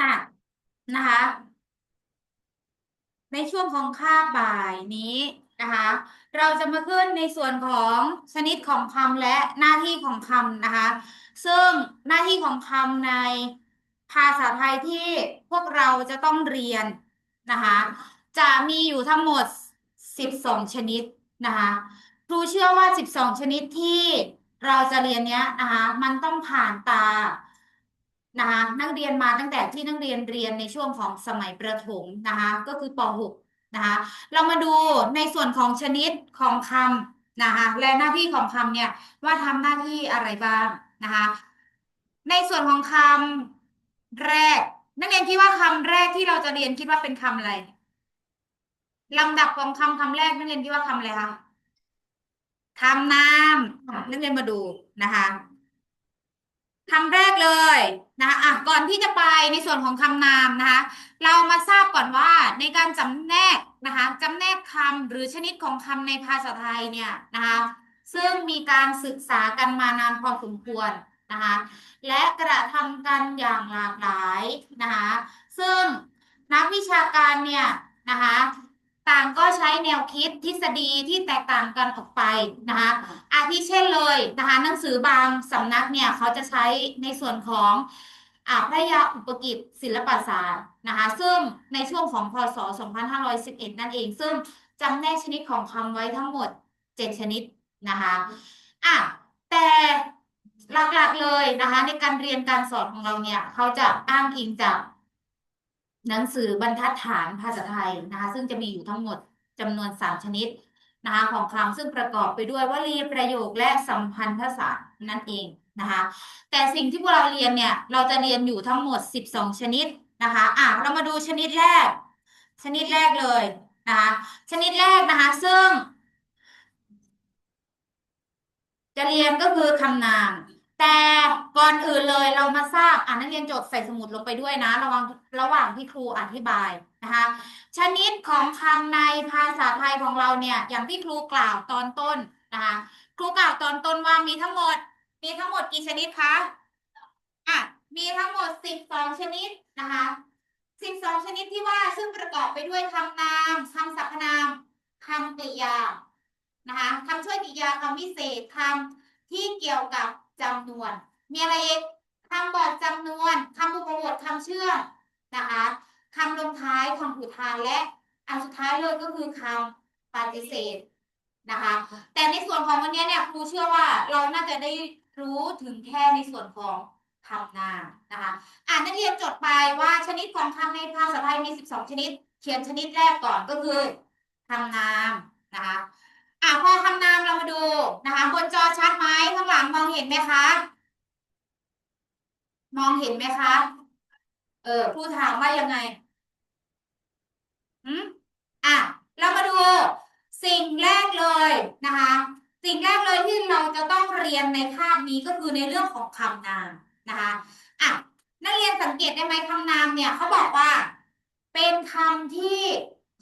อะนะคะ ในช่วงของคาบบ่ายนี้นะคะ เราจะมาขึ้นในส่วนของชนิดของคำและหน้าที่ของคำนะคะ ซึ่งหน้าที่ของคำในภาษาไทยที่พวกเราจะต้องเรียนนะคะ จะมีอยู่ทั้งหมด 12 ชนิดนะคะครูเชื่อว่า 12 ชนิดที่เราจะเรียนเนี้ยนะคะ มันต้องผ่านตา นะคะนักเรียนมาตั้งแต่ที่นักเรียนเรียนในช่วงของสมัยประถมนะคะก็คือป .6 นะคะเรามาดูในส่วนของชนิดของคำนะคะและหน้าที่ของคำเนี่ยว่าทำหน้าที่อะไรบ้างนะคะในส่วนของคำแรก นักเรียนคิดว่าคำแรกที่เราจะเรียนคิดว่าเป็นคำอะไรลำดับของคำคำแรกนักเรียนคิดว่าคำอะไรคะคำนามนักเรียนมาดูนะคะ คำแรกเลยนะคะอะก่อนที่จะไปในส่วนของคำนามนะคะ เรามาทราบก่อนว่าในการจำแนกนะคะจำแนกคำหรือชนิดของคำในภาษาไทยเนี่ยนะคะ ซึ่งมีการศึกษากันมานานพอสมควรนะคะ และกระทำกันอย่างหลากหลายนะคะ ซึ่งนักวิชาการเนี่ยนะคะ ต่างก็ใช้แนวคิดทฤษฎีที่แตกต่างกันออกไปนะคะอาทิเช่นเลยนะคะหนังสือบางสำนักเนี่ยเขาจะใช้ในส่วนของอ่าพระยาอุปกิจศิลปศาสตร์นะคะซึ่งในช่วงของพศ 2511 นั่นเอง ซึ่งจำแนกชนิดของคำไว้ทั้งหมด 7 ชนิดนะคะอะแต่หลักๆเลยนะคะในการเรียนการสอนของเราเนี่ยเขาจะอ้างอิงจาก หนังสือบรรทัดฐานภาษาไทยนะคะซึ่งจะมีอยู่ทั้งหมดจำนวน 3 ชนิดนะคะของคำซึ่งประกอบไปด้วยวลีประโยคและสัมพันธศาสตร์นั่นเองนะคะแต่สิ่งที่พวกเราเรียนเนี่ยเราจะเรียนอยู่ทั้งหมด 12 ชนิดนะคะอะเรามาดูชนิดแรก ชนิดแรกเลยนะคะชนิดแรกนะคะซึ่ง จะเรียนก็คือคำนาม แต่ก่อนอื่นเลยเรามาทราบอ่านนักเรียนจดใส่สมุดลงไปด้วยนะ ระหว่างระหว่างที่ครูอธิบายนะคะชนิดของคำในภาษาไทยของเราเนี่ยอย่างที่ครูกล่าวตอนต้นนะคะครูกล่าวตอนต้นว่ามีทั้งหมด มีทั้งหมดกี่ชนิดคะอะมีทั้งหมดสิบสองชนิดนะคะสิบสองชนิดที่ว่าซึ่งประกอบไปด้วยคำนามคำสรรพนามคำกริยานะคะคำช่วยกริยาคำวิเศษคำที่เกี่ยวกับ จำนวน มีอะไรอีกคำบอกจำนวนคำอุปบทคำเชื่อมนะคะคำลงท้ายคำผูทานและอันสุดท้ายเลยก็คือคำปฏิเสธนะคะ แต่ในส่วนของวันนี้เนี่ยครูเชื่อว่าเราน่าจะได้รู้ถึงแค่ในส่วนของคำนามนะคะอ่านนักเรียนจดไปว่าชนิดของคำในภาษาไทยมี 12 ชนิด เขียนชนิดแรกก่อนก็คือคำนามนะคะ อะพอคำนามเรามาดูนะคะ บนจอชัดไหมข้างหลังมองเห็นไหมคะ มองเห็นไหมคะ เออครูถามว่ายังไงอืมอะเรามาดูสิ่งแรกเลยนะคะ สิ่งแรกเลยที่เราจะต้องเรียนในคาบนี้ก็คือในเรื่องของคำนามนะคะอะนักเรียนสังเกตได้ไหมคำนามเนี่ยเขาบอกว่า เป็นคำที่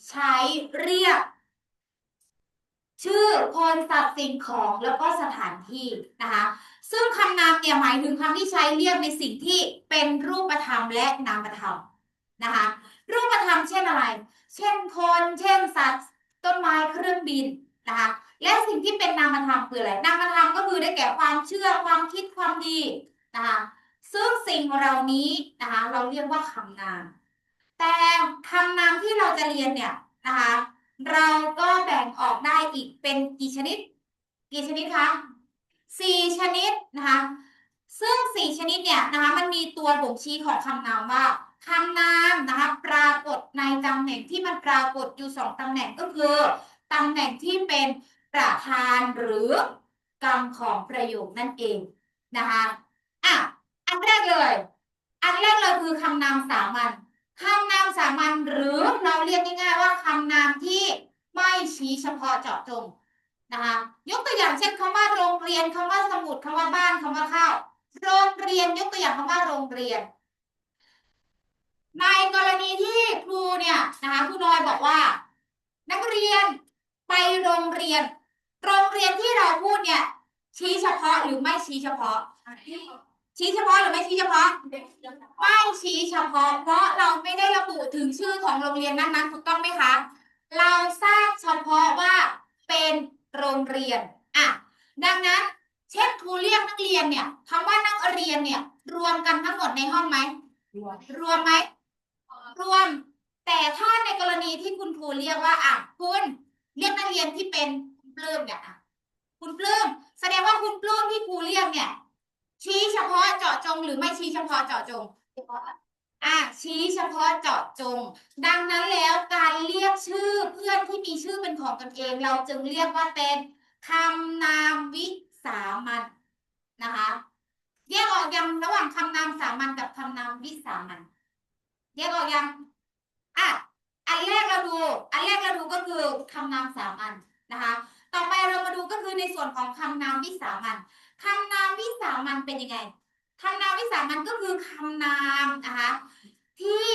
ใช้เรียก ชื่อคนสัตว์สิ่งของแล้วก็สถานที่นะคะซึ่งคำนามเนี่ยหมายถึงคำที่ใช้เรียกในสิ่งที่เป็นรูปธรรมและนามธรรมนะคะ รูปธรรมเช่นอะไร เช่นคน เช่นสัตว์ ต้นไม้เครื่องบินนะคะและสิ่งที่เป็นนามธรรมคืออะไรนามธรรมก็คือได้แก่ความเชื่อความคิดความดีนะคะซึ่งสิ่งเหล่านี้นะคะเราเรียกว่าคำนาม แต่คำนามที่เราจะเรียนเนี่ยนะคะ เราก็แบ่งออกได้อีกเป็นกี่ชนิด กี่ชนิดคะสี่ชนิดนะคะ ซึ่งสี่ชนิดเนี่ยนะคะ มันมีตัวบ่งชี้ของคำนามว่าคำนามนะคะปรากฏในตำแหน่งที่มันปรากฏอยู่สองตำแหน่งก็คือตำแหน่งที่เป็นประธานหรือกรรมของประโยคนั่นเองนะคะอะอันแรกเลย อันแรกเลยคือคำนามสามัญ คำนามสามัญหรือเราเรียกง่ายๆว่าคำนามที่ไม่ชี้เฉพาะเจาะจงนะคะยกตัวอย่างเช่นคำว่าโรงเรียนคำว่าสมุดคำว่าบ้านคำว่าข้าวโรงเรียนยกตัวอย่างคำว่าโรงเรียน ในกรณีที่ครูเนี่ยนะคะครูน้อยบอกว่า นักเรียนไปโรงเรียน โรงเรียนที่เราพูดเนี่ยชี้เฉพาะหรือไม่ชี้เฉพาะ ชี้เฉพาะหรือไม่ชี้เฉพาะไม่ชี้เฉพาะ เพราะเราไม่ได้ระบุถึงชื่อของโรงเรียนนั้นๆถูกต้องไหมคะ เราทราบเฉพาะว่าเป็นโรงเรียนอะดังนั้น เช่นครูเรียกนักเรียนเนี่ยคำว่านักเรียนเนี่ย รวมกันทั้งหมดในห้องไหมรวมไหมรวม แต่ถ้าในกรณีที่คุณครูเรียกว่าอะคุณเรียกนักเรียนที่เป็นปลื้มเนี่ยอะคุณปลื้มแสดงว่าคุณปลื้มที่ครูเรียกเนี่ย ชี้เฉพาะเจาะจง หรือไม่ชี้เฉพาะเจาะจงอะชี้เฉพาะเจาะจง ดังนั้นแล้วการเรียกชื่อเพื่อนที่มีชื่อเป็นของตนเอง เราจึงเรียกว่าเป็นคำนามวิสามัญนะคะแยกออกยังระหว่างคำนามสามัญกับคำนามวิสามัญแยกออกยังอะอันแรกเราดู อันแรกเราดูก็คือคำนามสามัญนะคะ ต่อไปเรามาดูก็คือในส่วนของคำนามวิสามัญ คำนามวิสามัญเป็นยังไงคำนามวิสามัญก็คือคำนามนะคะที่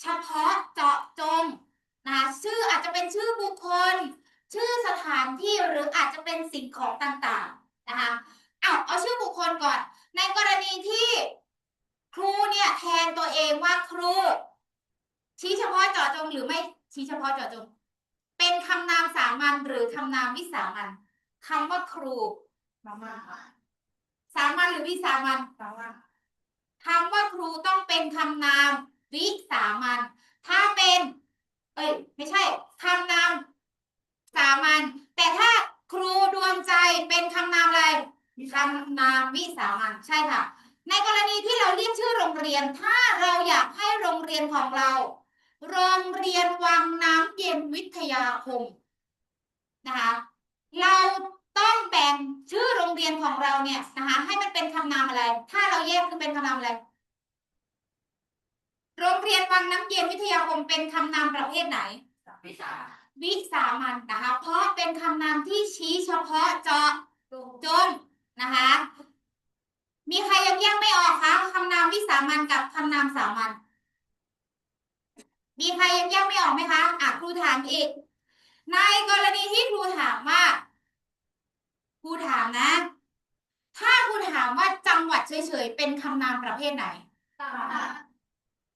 เฉพาะเจาะจงนะคะชื่ออาจจะเป็นชื่อบุคคล ชื่อสถานที่หรืออาจจะเป็นสิ่งของต่างๆนะคะเอาเอาชื่อบุคคลก่อน ในกรณีที่ครูเนี่ยแทนตัวเองว่าครู ชี้เฉพาะเจาะจงหรือไม่ชี้เฉพาะเจาะจง เป็นคำนามสามัญหรือคำนามวิสามัญคำว่าครู สามัญหรือวิสามัญคำว่าครูต้องเป็นคำนามวิสามัญถ้าเป็น เอ้ยไม่ใช่คำนามสามัญแต่ถ้าครูดวงใจเป็นคำนามอะไรคำนามวิสามัญใช่ค่ะ ในกรณีที่เราเรียกชื่อโรงเรียน ถ้าเราอยากให้โรงเรียนของเรา โรงเรียนวังน้ำเย็นวิทยาคมนะคะเรา ต้องแบ่งชื่อโรงเรียนของเราเนี่ยนะคะให้มันเป็นคำนามอะไร ถ้าเราแยกคือเป็นคำนามอะไร โรงเรียนวังน้ำเย็นวิทยาคมเป็นคำนามประเภทไหน วิสามัญนะคะ เพราะเป็นคำนามที่ชี้เฉพาะเจาะจงนะคะ มีใครยังแยกไม่ออกคะคำนามวิสามัญกับคำนามสามัญมีใครยังแยกไม่ออกไหมคะอะครูถามอีก ในกรณีที่ครูถามว่า ครูถามนะ ถ้าครูถามว่าจังหวัดเฉยๆ เป็นคำนามประเภทไหน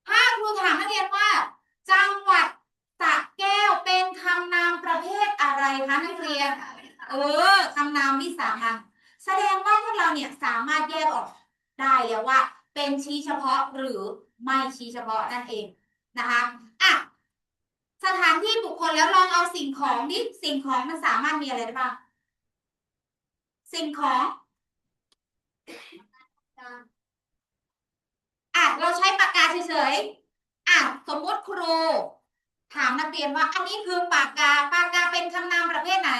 ถ้าครูถามนักเรียนว่า จังหวัดสระแก้วเป็นคำนามประเภทอะไรคะนักเรียน เออคำนามวิสามัญแสดงว่าพวกเราเนี่ยสามารถแยกออกได้แล้วว่า เป็นชี้เฉพาะหรือไม่ชี้เฉพาะนั่นเองนะคะอะสถานที่บุคคลแล้วลองเอาสิ่งของนี่สิ่งของมันสามารถมีอะไรได้บ้าง สิ่งของ อะ เราใช้ปากกาเฉยๆ อะ สมมติครู ถามนักเรียนว่า อันนี้คือปากกา ปากกาเป็นคำนามประเภทไหน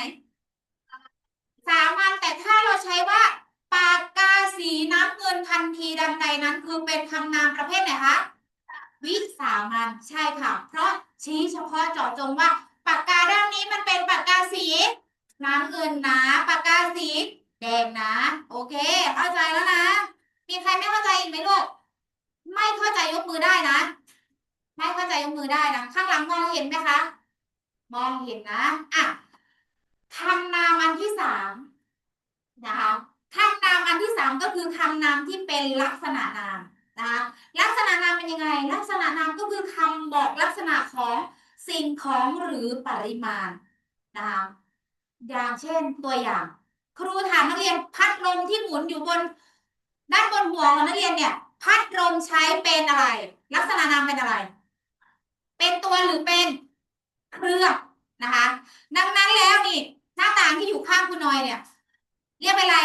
สามัญแต่ถ้าเราใช้ว่า ปากกาสีน้ำเงินทันทีดังใดนั้น คือเป็นคำนามประเภทไหนคะ วิสามัญใช่ค่ะ เพราะชี้เฉพาะเจาะจงว่า ปากกาด้านนี้มันเป็นปากกาสีน้ำเงินนะปากกาสี แดงนะ โอเค เข้าใจแล้วนะ มีใครไม่เข้าใจอีกไหมลูกไม่เข้าใจยกมือได้นะ ไม่เข้าใจยกมือได้นะข้างหลังมองเห็นไหมคะ มองเห็นนะอะคำนามอันที่สามนะคะคำนามอันที่สามก็คือคำนามที่เป็นลักษณะนามนะคะลักษณะนามเป็นยังไง ลักษณะนามก็คือคำบอกลักษณะของสิ่งของหรือปริมาณนะคะอย่างเช่นตัวอย่าง ครูถามนักเรียนพัดลมที่หมุนอยู่บน ด้านบนหัวของนักเรียนเนี่ย พัดลมใช้เป็นอะไร ลักษณะนามเป็นอะไร เป็นตัวหรือเป็นเครื่องนะคะ ดังนั้นแล้วนี่หน้าต่างที่อยู่ข้างคุณนอยเนี่ย เรียกเป็นอะไร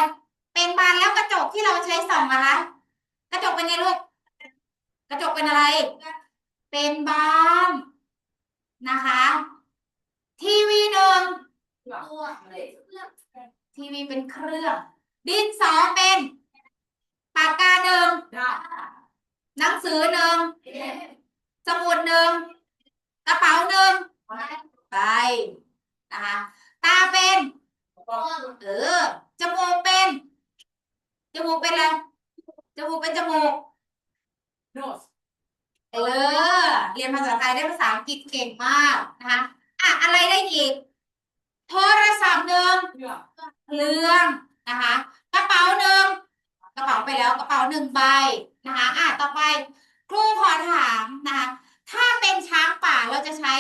เป็นบานแล้วกระจกที่เราใช้ส่องนะคะกระจกเป็นไงลูกกระจกเป็นอะไร เป็นบานนะคะ ทีวีหนึ่ง ทีวีเป็นเครื่อง ดินสอเป็นปากกาหนึ่งหนังสือหนึ่งสมุดหนึ่งกระเป๋าหนึ่งไปนะคะตาเป็นเออจมูกเป็นจมูกเป็นอะไรจมูกเป็นจมูกเออ เรียนภาษาไทยได้ภาษาอังกฤษเก่งมากนะคะ อะ อะไรได้อีก โทรศัพท์หนึ่ง เครื่องนะคะ กระเป๋าหนึ่งกระเป๋าไปแล้วกระเป๋าหนึ่งใบนะคะอะต่อไปครูขอถามนะคะถ้าเป็นช้างป่าเราจะใช้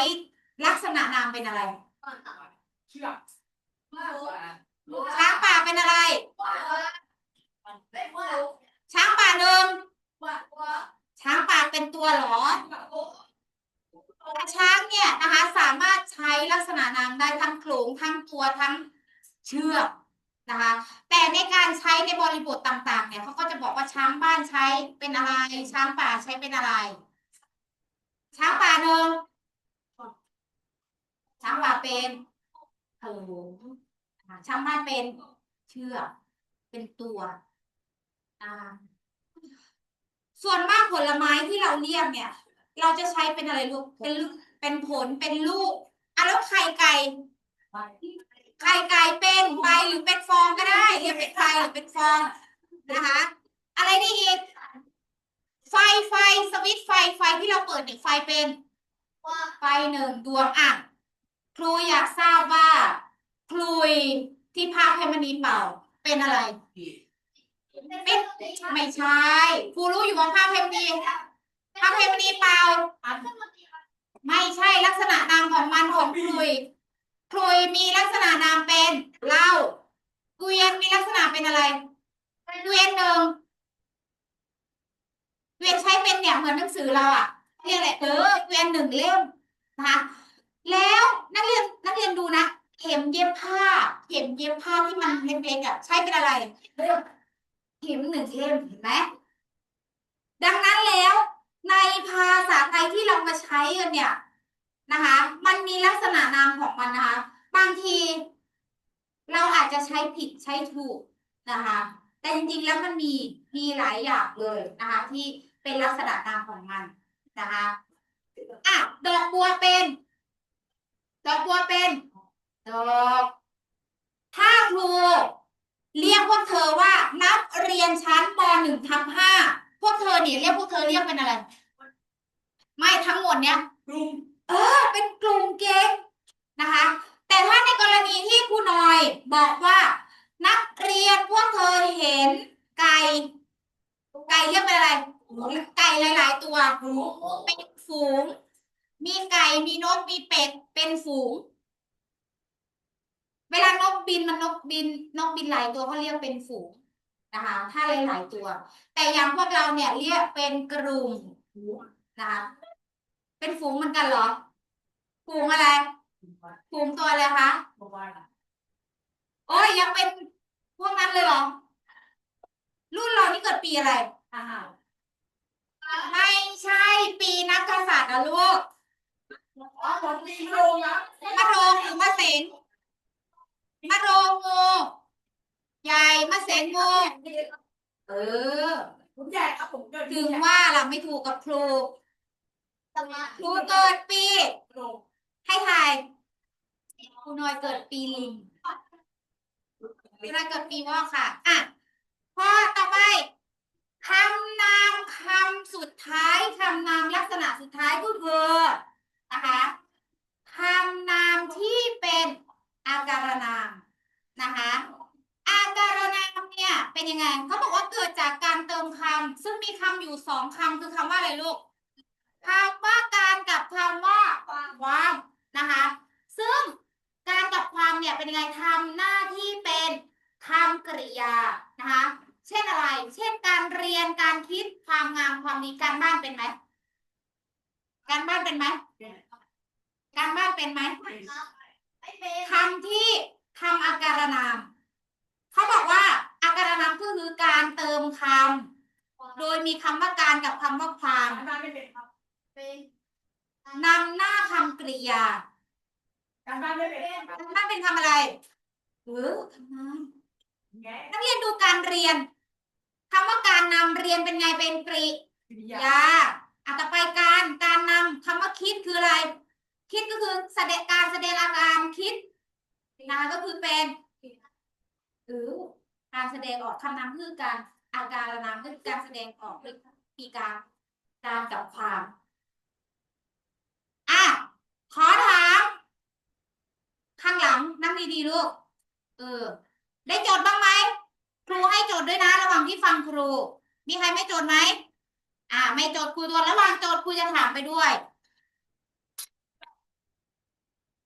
ลักษณะนามเป็นอะไรเชือกช้างป่าเป็นอะไร ช้างป่าหนึ่งช้างป่าเป็นตัวเหรอช้างเนี่ยนะคะสามารถใช้ลักษณะนามได้ทั้งโขลงทั้งตัวทั้งเชือก นะคะแต่ในการใช้ในบริบทต่าง ๆ เนี่ยเขาก็จะบอกว่าช้างบ้านใช้เป็นอะไร ช้างป่าใช้เป็นอะไร ช้างป่าหนึ่งช้างป่าเป็นโขลงอ่าช้างบ้านเป็นเชือกเป็นตัวส่วนมากผลไม้ที่เราเรียกเนี่ย เราจะใช้เป็นอะไรลูกเป็นลูกเป็นผลเป็นลูกอะแล้วไข่ไก่ ไข่ไก่เป็นใบหรือเป็นฟองก็ได้เรียกเป็นใบหรือเป็นฟองนะคะ อะไรนี่อีก ไฟไฟสวิตไฟไฟที่เราเปิดเนี่ยไฟเป็นไฟหนึ่งดวงอะครูอยากทราบว่าคลุยที่ภาพให้มันนีเป่า เป็นอะไรเป็นไม่ใช่ครูรู้อยู่ว่าภาพเพมนีภาพเพมนีเปล่าไม่ใช่ลักษณะนามของมันของคลุย คลุยมีลักษณะนามเป็นเหล้าเกวียนมีลักษณะเป็นอะไรเกวียนหนึ่งเกวียนใช้เป็นเนี่ยเหมือนหนังสือเราอะเรียกอะไรเออเกวียนหนึ่งเล่มนะคะแล้วนักเรียนนักเรียนดูนะเข็มเย็บผ้า เข็มเย็บผ้าที่มันเล็กๆอะใช้เป็นอะไรเข็มหนึ่งเล่มเห็นไหมดังนั้นแล้วในภาษาไทยที่เรามาใช้กันเนี่ย นะคะ มันมีลักษณะนามของมันนะคะ บางที เราอาจจะใช้ผิดใช้ถูกนะคะ แต่จริงๆแล้วมันมีมีหลายอย่างเลยนะคะ ที่เป็นลักษณะนามของมันนะคะอะดอกบัวเป็น ดอกบัวเป็นดอกถ้าครูเรียกพวกเธอว่านักเรียนชั้นมหนึ่งทับห้าพวกเธอเนี่ยเรียกพวกเธอเรียกเป็นอะไร ไม่ทั้งหมดเนี้ยกลุ่ม เออ เป็นกลุ่มเก๊กนะคะ แต่ถ้าในกรณีที่ครูหน่อยบอกว่า นักเรียนพวกเธอเห็นไก่ไก่เรียกเป็นอะไรไก่หลาย ๆ ตัวเป็นฝูง มีไก่มีนกมีเป็ดเป็นฝูง เวลานกบินมันนกบิน นกบินหลายตัวเขาเรียกเป็นฝูงนะคะถ้าหลายๆตัว แต่อย่างพวกเราเนี่ยเรียกเป็นกลุ่มนะคะ เป็นฝูงเหมือนกันเหรอ ฝูงอะไร ฝูงตัวอะไรคะโอ้ยยังเป็นพวกนั้นเลยเหรอ รุ่นเรานี่เกิดปีอะไรอ้าวไม่ใช่ปีนักกษัตริย์นะลูกอ๋อผมมีโรงนะมะโรงหรือมะเสงมะโรงงูใหญ่มะเสงงูเออผมใหญ่ครับผมเกิดถึงว่าล่ะไม่ถูกกับครู ครูเกิดปี ให้ทายครูน้อยเกิดปีลิงครูนอยเกิดปีวอกค่ะ อะข้อต่อไปคำนามคำสุดท้ายคำนามลักษณะสุดท้ายก็คือนะคะคำนามที่เป็นอาการนามนะคะอาการนามเนี่ยเป็นยังไงเขาบอกว่าเกิดจากการเติมคำซึ่งมีคำอยู่สองคำคือคำว่าอะไรลูกคำว่าการกับคำว่าความนะคะ ซึ่งการกับความ เนี่ยเป็นยังไงทำหน้าที่เป็นคำกริยานะคะเช่นอะไร เช่นการเรียนการคิดความงามความดีการบ้านเป็นไหมการบ้านเป็นไหมการบ้านเป็นไหมคำที่ทำอาการนามเขาบอกว่าอาการนามก็คือการเติมคำโดยมีคำว่าการกับคำว่าความทำงานไม่เป็นครับนำหน้าคำกริยา การบ้านไม่เป็นครับมันเป็นคำอะไรเออทำงานแง่นักเรียนดูการเรียนคำว่าการนำเรียนเป็นไงเป็นกริวิทยยาาอะต่อไปการการนำคำว่าคิดคืออะไร คิดก็คือแสดงการแสดงอาการคิดนะคะก็คือเป็นหรือการแสดงออกคำนามคือการอาการนามก็คือการแสดงออกด้วยมีการการกับความอะขอถาม ข้างหลังนั่งดีๆลูก เออ ได้จดบ้างไหม ครูให้โจทย์ด้วยนะ ระหว่างที่ฟังครู มีใครไม่โจทย์ไหม อ่า ไม่โจทย์ครูตัวระหว่างโจทย์ครูจะถามไปด้วย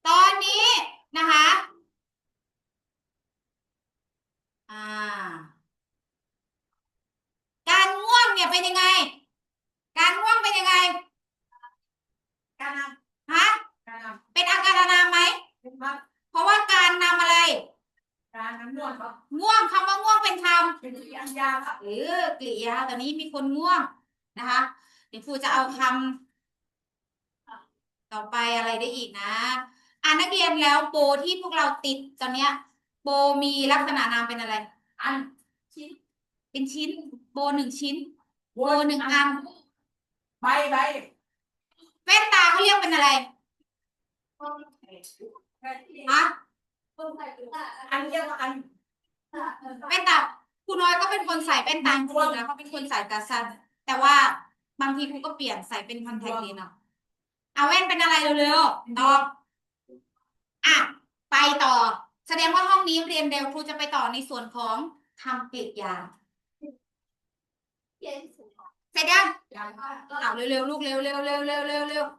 ตอนนี้นะคะ อ่า การง่วงเนี่ยเป็นยังไง การง่วงเป็นยังไง การนฮะำการนเป็นอาการนามไหมำ เป็นครับเพราะว่าการนำอะไรการน้ำนวดครับง่วงคำว่าง่วงเป็นคเป็นยางยาครับำหรือกริยาตอนนี้มีคนง่วงนะคะเดี๋ยวครูจะเอาคำต่อไปอะไรได้อีกนะอ่านักเรียนแล้วโปรที่พวกเราติดตอนเนี้ย โปรมีลักษณะนามเป็นอะไร อันชิ้น เป็นชิ้น โปรหนึ่งชิ้น โปรหนึ่งอันใบใบแว่นตาเขาเรียกเป็นอะไร ฮะอันเรียกว่าอันแว่นตาครูน้อยก็เป็นคนใส่แว่นตาจริงๆนะเขาเป็นคนใส่ตาสั้นแต่ว่าบางทีครูก็เปลี่ยนใส่เป็นคอนแทคเลนส์เอาเอาแว่นเป็นอะไรเร็วๆตอบอะไปต่อ แสดงว่าห้องนี้เรียนเร็วครูจะไปต่อในส่วนของทำกริยาเสร็จยังยางเอาเร็วๆลูกเร็วๆเร็วๆเร็วๆเร็วๆเร็วๆ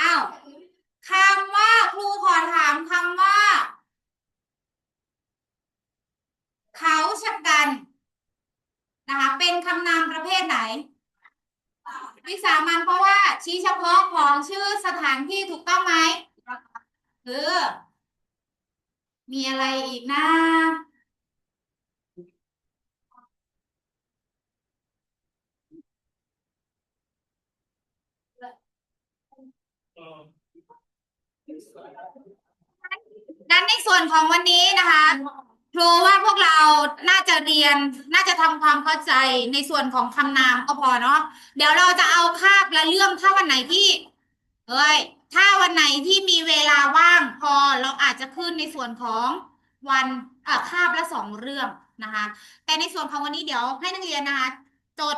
อ้าวคำว่าครูขอถามคำว่า เขาชะกันนะคะเป็นคำนามประเภทไหน วิสามันเพราะว่า ชี้เฉพาะของชื่อสถานที่ถูกต้องไหมคือมีอะไรอีกนะ ดันในส่วนของวันนี้นะคะครูว่าพวกเราน่าจะเรียน น่าจะทำความเข้าใจในส่วนของคำนามก็พอเนาะ เดี๋ยวเราจะเอาคาบและเรื่องถ้าวันไหนที่ เอ้ย ถ้าวันไหนที่มีเวลาว่างพอเราอาจจะขึ้นในส่วนของวันเอ่อคาบละสองเรื่องนะคะ แต่ในส่วนของวันนี้เดี๋ยวให้นักเรียนนะคะ จด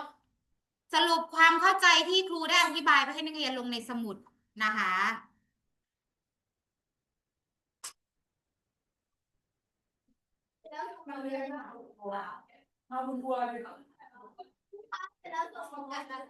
สรุปความเข้าใจที่ครูได้อธิบายไปให้นักเรียนลงในสมุด นะคะเราเรียนเอาคุณบัวเลย